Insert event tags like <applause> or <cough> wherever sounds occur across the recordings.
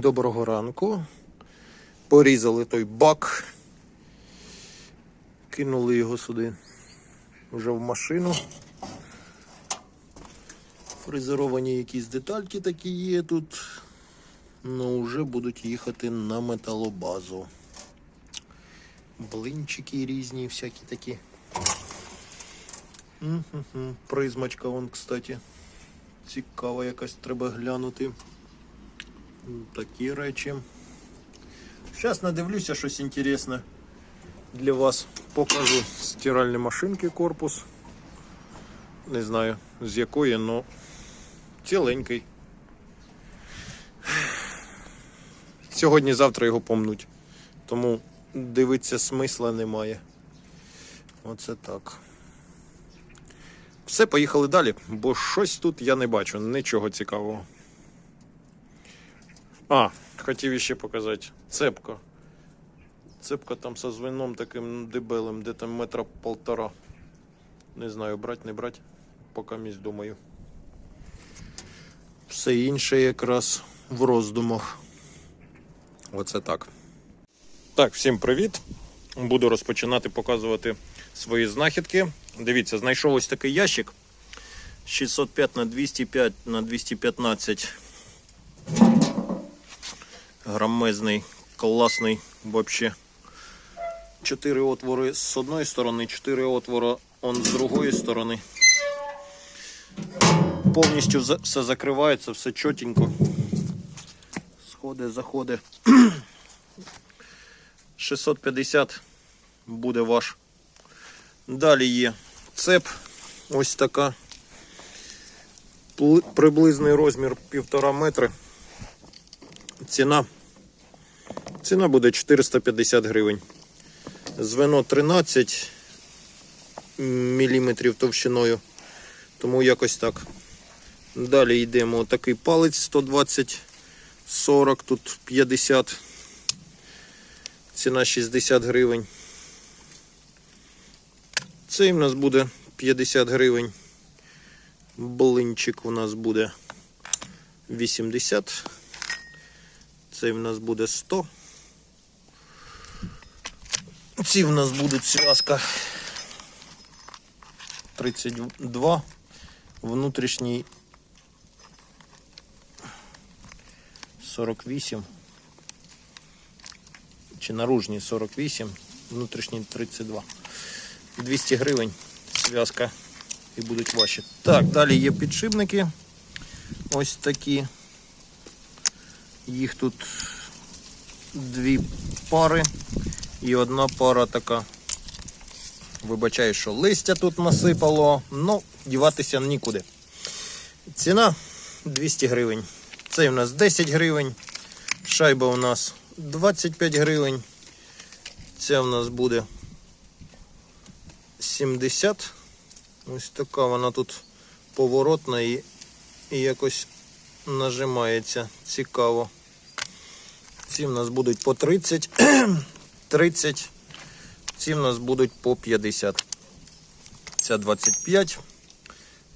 Доброго ранку. Порізали той бак. Кинули його сюди вже в машину. Фрезеровані якісь детальки такі є тут. Ну, вже будуть їхати на металобазу. Блинчики різні, всякі такі. Призмачка вон, кстати. Цікава якась треба глянути. Такі речі. Зараз надивлюся щось інтересне для вас. Покажу стиральні машинки корпус. Не знаю з якої, але ціленький. Сьогодні-завтра його помнуть. Тому дивитися смисла немає. Оце так. Все, поїхали далі, бо щось тут я не бачу, нічого цікавого. А, хотів іще показати. Цепка. Цепка там со звеном таким дебелим, де там метра полтора. Не знаю, брать, не брать. Поки місць думаю. Все інше якраз в роздумах. Оце так. Так, всім привіт. Буду розпочинати показувати свої знахідки. Дивіться, знайшов ось такий ящик. 605 на 205 на 215 грамезний, класний вообще. Чотири отвори з одної сторони, чотири отвори он з другої сторони. Повністю все закривається, все чотенько. Сходи, заходи. <clears throat> 650 буде ваш. Далі є цеп. Ось така. Приблизний розмір півтора метри. Ціна. Ціна буде 450 гривень. Звено 13 мм товщиною. Тому якось так. Далі йдемо такий палець 120 40, тут 50. Ціна 60 гривень. Цей в нас буде 50 гривень. Блинчик у нас буде 80. Цей в нас буде 100. Ці в нас будуть зв'язка 32. Внутрішній 48. Чи наружній 48, внутрішній 32. 200 гривень зв'язка і будуть ваші. Так, далі є підшипники. Ось такі. Їх тут дві пари і одна пара така. Вибачаю, що листя тут насипало, ну, діватися нікуди. Ціна 200 гривень. Цей у нас 10 гривень. Шайба у нас 25 гривень. Ця у нас буде 70. Ось така вона тут поворотна і, і якось нажимається. Цікаво. Ці в нас будуть по 30, 30. Ці в нас будуть по 50. Ця 25.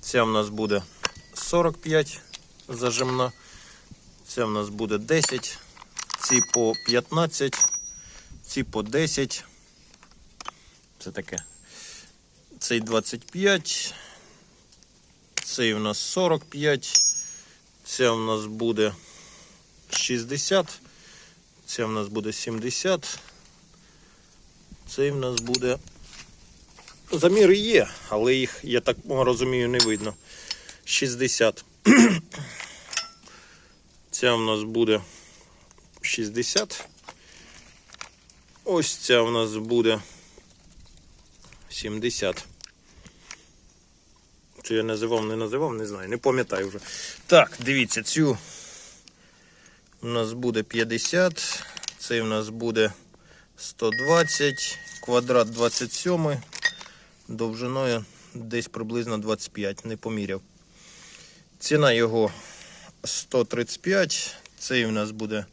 Ця в нас буде 45 зажимна. Ця в нас буде 10. Ці по 15. Ці по 10. Це таке. Цей 25. Цей у нас 45. Ця у нас буде 60. Ця в нас буде 70. Цей в нас буде. Заміри є, але їх, я так розумію, не видно. 60. <clears throat> Ця в нас буде 60. Ось ця в нас буде 70. Чи я називав, не називав, не знаю, не пам'ятаю вже. Так, дивіться, цю у нас буде 50, цей у нас буде 120, квадрат 27, довжиною десь приблизно 25, не поміряв. Ціна його 135, цей у нас буде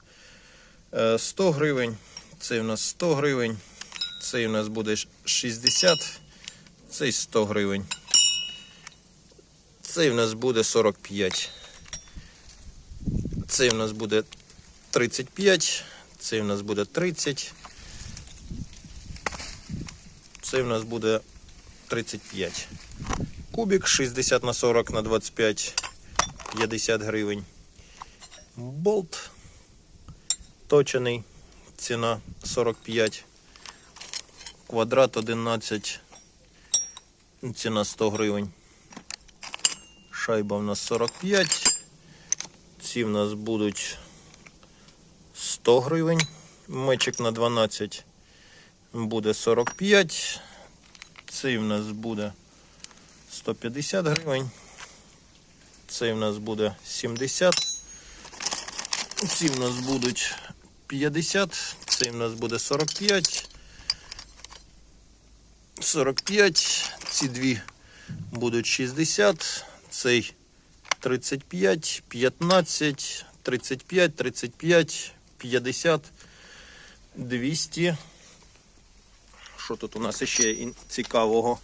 е, 100 гривень, цей у нас 100 гривень, цей у нас буде 60, цей 100 гривень. Цей у нас буде 45. Цей у нас буде 35, цей в нас буде 30. Цей в нас буде 35. Кубик 60 на 40 на 25, 50 гривень. Болт точений, ціна 45. Квадрат 11, ціна 100 гривень. Шайба в нас 45. Ці в нас будуть 100 гривень. Мечик на 12 буде 45. Цей в нас буде 150 гривень. Цей в нас буде 70. Ці в нас будуть 50. Цей в нас буде 45. 45. Ці дві будуть 60. Цей 35, 15, 35, 35, 50, 200. Що тут у нас ще цікавого?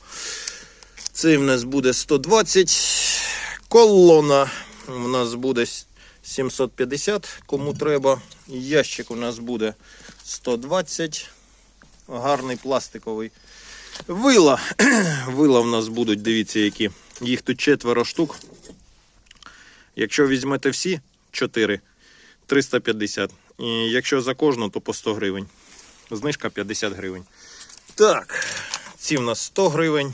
Цей в нас буде 120. Колона у нас буде 750, кому треба. Ящик у нас буде 120. Гарний пластиковий. Вила. <clears throat> Вила в нас будуть, дивіться, які. Їх тут четверо штук. Якщо візьмете всі 4, 350. І якщо за кожну, то по 100 гривень. Знижка 50 гривень. Так, ці в нас 100 гривень.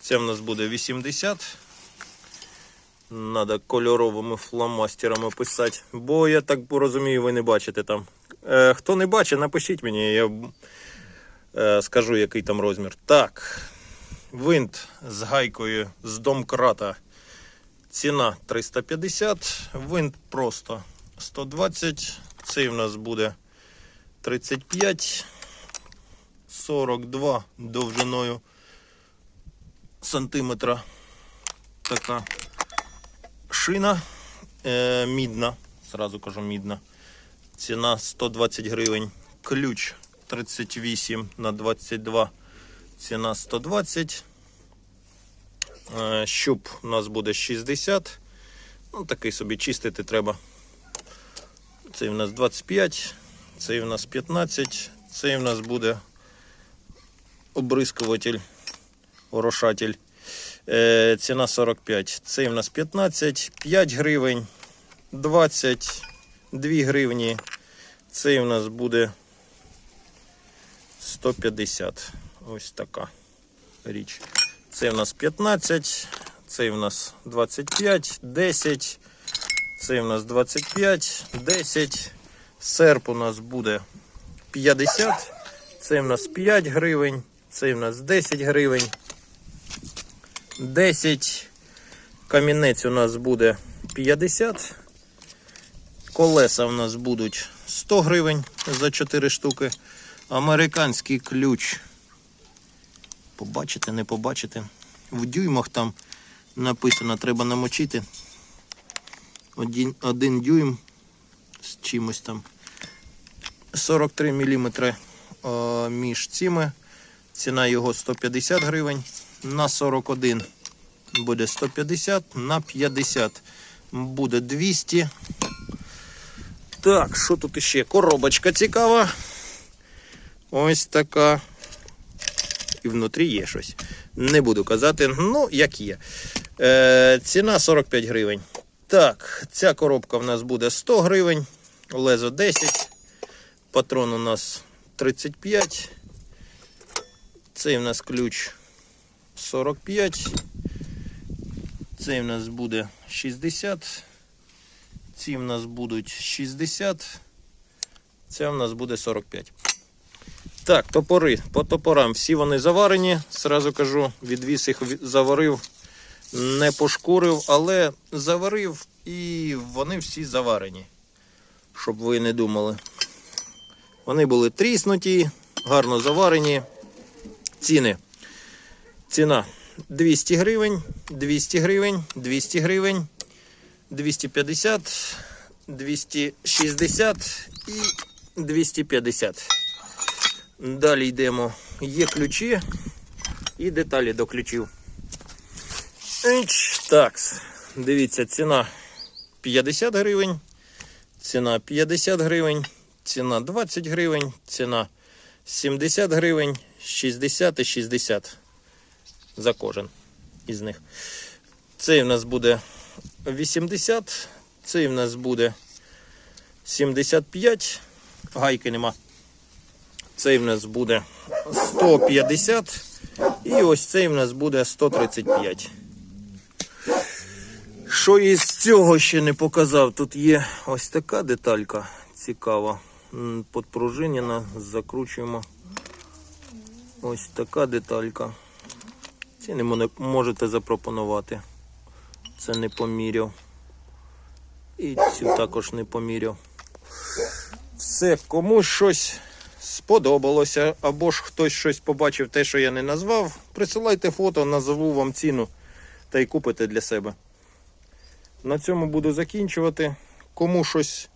Це в нас буде 80. Надо кольоровими фломастерами писати. Бо я так розумію, ви не бачите там. Е, хто не бачить, напишіть мені, я е, скажу, який там розмір. Так. Винт з гайкою з домкрата. Ціна 350. Винт просто 120. Цей в нас буде 35. 42 довжиною сантиметра. Така шина е, мідна. Зразу кажу мідна. Ціна 120 гривень. Ключ 38 на 22. Ціна 120. Е, Щуп у нас буде 60. Ну, такий собі чистити треба. Цей у нас 25, цей у нас 15, цей у нас буде обрискуватель, орошатель. Е, ціна 45. Цей у нас 15, 5 гривень, 20, 2 гривні. Цей у нас буде 150. Ось така річ. Це у нас 15, цей у нас 25, 10, цей у нас 25, 10. Серп у нас буде 50, цей у нас 5 гривень, цей у нас 10 гривень. 10. Камінець у нас буде 50. Колеса у нас будуть 100 гривень за 4 штуки. Американський ключ. Побачите, не побачите. В дюймах там написано, треба намочити. Один, один дюйм з чимось там. 43 мм між цими. Ціна його 150 гривень. На 41 буде 150, на 50 буде 200. Так, що тут іще? Коробочка цікава. Ось така. І внутрі є щось. Не буду казати, ну, як є. Е, ціна 45 гривень. Так, ця коробка в нас буде 100 гривень, лезо 10, патрон у нас 35. Цей в нас ключ 45. Цей в нас буде 60. Ці в нас будуть 60. Ця в нас буде 45. Так, топори. По топорам всі вони заварені. Сразу кажу, відвіз їх заварив, не пошкурив, але заварив і вони всі заварені. Щоб ви не думали. Вони були тріснуті, гарно заварені. Ціни. Ціна 200 гривень, 200 гривень, 200 гривень, 250, 260 і 250. Далі йдемо. Є ключі і деталі до ключів. Так, дивіться, ціна 50 гривень, ціна 50 гривень, ціна 20 гривень, ціна 70 гривень, 60 і 60 за кожен із них. Цей в нас буде 80, цей в нас буде 75, гайки нема. Цей в нас буде 150 і ось цей в нас буде 135. Що із цього ще не показав? Тут є ось така деталька цікава. Подпружинена, закручуємо. Ось така деталька. Ці не можете запропонувати. Це не поміряв. І цю також не поміряв. Все, комусь щось сподобалося, або ж хтось щось побачив, те, що я не назвав, присилайте фото, назову вам ціну та й купите для себе. На цьому буду закінчувати. Кому щось,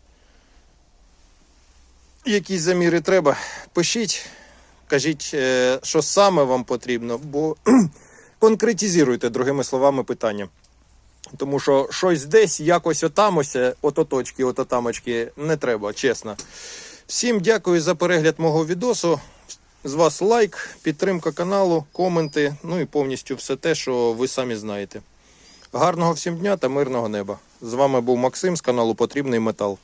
якісь заміри треба, пишіть, кажіть, е, що саме вам потрібно, бо <clears throat> конкретизуйте, другими словами, питання. Тому що щось десь, якось отамося, ото точки, ото не треба, чесно. Всім дякую за перегляд мого відосу. З вас лайк, підтримка каналу, коменти, ну і повністю все те, що ви самі знаєте. Гарного всім дня та мирного неба. З вами був Максим з каналу Потрібний Метал.